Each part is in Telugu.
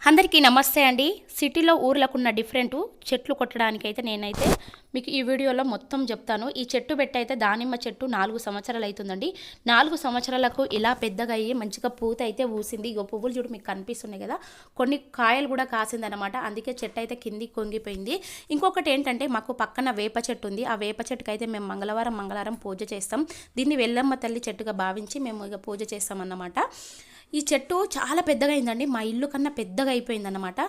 అందరికీ నమస్తే అండి. సిటీలో ఊర్లకున్న డిఫరెంట్ చెట్లు కొట్టడానికి అయితే నేనైతే మీకు ఈ వీడియోలో మొత్తం చెప్తాను. ఈ చెట్టు పెట్టి అయితే దానిమ్మ చెట్టు నాలుగు సంవత్సరాలు అవుతుందండి నాలుగు సంవత్సరాలకు ఇలా పెద్దగా అయ్యి మంచిగా పూత అయితే ఊసింది ఇగో పువ్వులు చూడు మీకు కనిపిస్తున్నాయి కదా. కొన్ని కాయలు కూడా కాసిందనమాట అందుకే చెట్టు అయితే కింది కొంగిపోయింది. ఇంకొకటి ఏంటంటే మాకు పక్కన వేప చెట్టు ఉంది. ఆ వేప చెట్టుకి అయితే మేము మంగళవారం మంగళవారం పూజ చేస్తాం. దీన్ని వెల్లమ్మ తల్లి చెట్టుగా భావించి మేము ఇక పూజ చేస్తాం అన్నమాట ఈ చెట్టు చాలా పెద్దగా అయిందండి మా ఇల్లు కన్నా పెద్దగా అయిపోయిందన్నమాట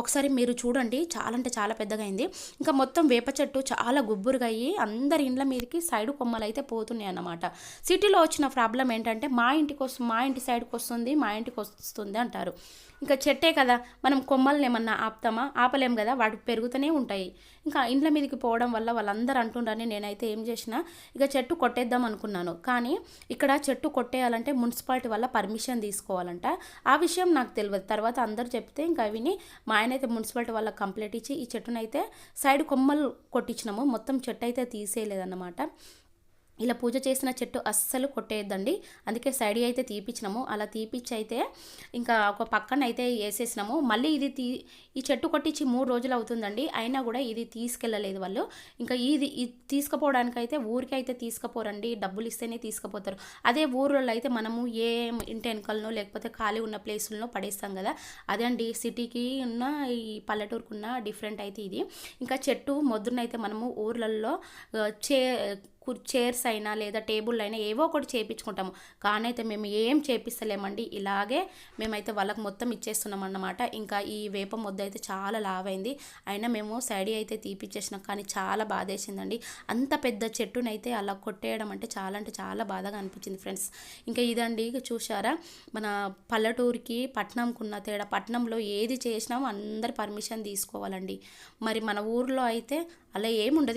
ఒకసారి మీరు చూడండి చాలా అంటే చాలా పెద్దగా అయింది ఇంకా మొత్తం వేప చెట్టు చాలా గుబ్బురుగా అయ్యి అందరి ఇండ్ల మీదకి సైడ్ కొమ్మలు అయితే పోతున్నాయి అన్నమాట సిటీలో వచ్చిన ప్రాబ్లం ఏంటంటే మా ఇంటికి వస్తు మా ఇంటి సైడ్కి వస్తుంది మా ఇంటికి వస్తుంది అంటారు. ఇంకా చెట్టే కదా మనం కొమ్మల్ని ఏమన్నా ఆపుతామా? ఆపలేం కదా వాటికి పెరుగుతూనే ఉంటాయి. ఇంకా ఇండ్ల మీదకి పోవడం వల్ల వాళ్ళందరూ అంటుండని నేనైతే ఏం చేసిన ఇక చెట్టు కొట్టేద్దాం అనుకున్నాను. కానీ ఇక్కడ చెట్టు కొట్టేయాలంటే మున్సిపాలిటీ వల్ల పర్మిషన్ తీసుకు తీసుకోవాలంట ఆ విషయం నాకు తెలియదు తర్వాత అందరూ చెప్తే ఇంకా విని మా ఆయన అయితే మున్సిపాలిటీ వాళ్ళకి కంప్లైంట్ ఇచ్చి ఈ చెట్టునైతే సైడ్ కొమ్మలు కొట్టించినాము. మొత్తం చెట్టు అయితే తీసేయలేదన్నమాట. ఇలా పూజ చేసిన చెట్టు అస్సలు కొట్టేయద్దండి. అందుకే సైడ్ అయితే తీపిచ్చినాము. అలా తీపిచ్చి అయితే ఇంకా ఒక పక్కన అయితే వేసేసినాము. మళ్ళీ ఇది తీ ఈ చెట్టు కొట్టించి మూడు రోజులు అవుతుందండి. అయినా కూడా ఇది తీసుకెళ్ళలేదు వాళ్ళు. ఇంకా ఇది ఇది తీసుకుపోవడానికి ఊరికి అయితే తీసుకుపోరండి. డబ్బులు ఇస్తేనే తీసుకుపోతారు. అదే ఊర్లలో అయితే మనము ఏ ఇంటి వెనకలనో లేకపోతే ఖాళీ ఉన్న ప్లేసులను పడేస్తాం కదా. అదే అండి సిటీకి ఉన్న ఈ పల్లెటూరుకున్న డిఫరెంట్ అయితే ఇది. ఇంకా చెట్టు మొద్దునైతే మనము ఊర్లలో చే చైర్స్ అయినా లేదా టేబుల్ అయినా ఏవో ఒకటి చేపించుకుంటాము. కానీ అయితే మేము ఏం చేపిస్తలేమండి. ఇలాగే మేమైతే వాళ్ళకి మొత్తం ఇచ్చేస్తున్నాం అన్నమాట. ఇంకా ఈ వేప ముద్ద అయితే చాలా లావైంది. అయినా మేము సైడ్ అయితే తీపిచ్చేసినాం. కానీ చాలా బాధేసిందండి. అంత పెద్ద చెట్టునైతే అలా కొట్టేయడం అంటే చాలా అంటే చాలా బాధగా అనిపించింది ఫ్రెండ్స్. ఇంకా ఇదండి చూసారా మన పల్లెటూరుకి పట్నంకు ఉన్న తేడా. పట్నంలో ఏది చేసినామో అందరి పర్మిషన్ తీసుకోవాలండి. మరి మన ఊర్లో అయితే అలా ఏముండదు.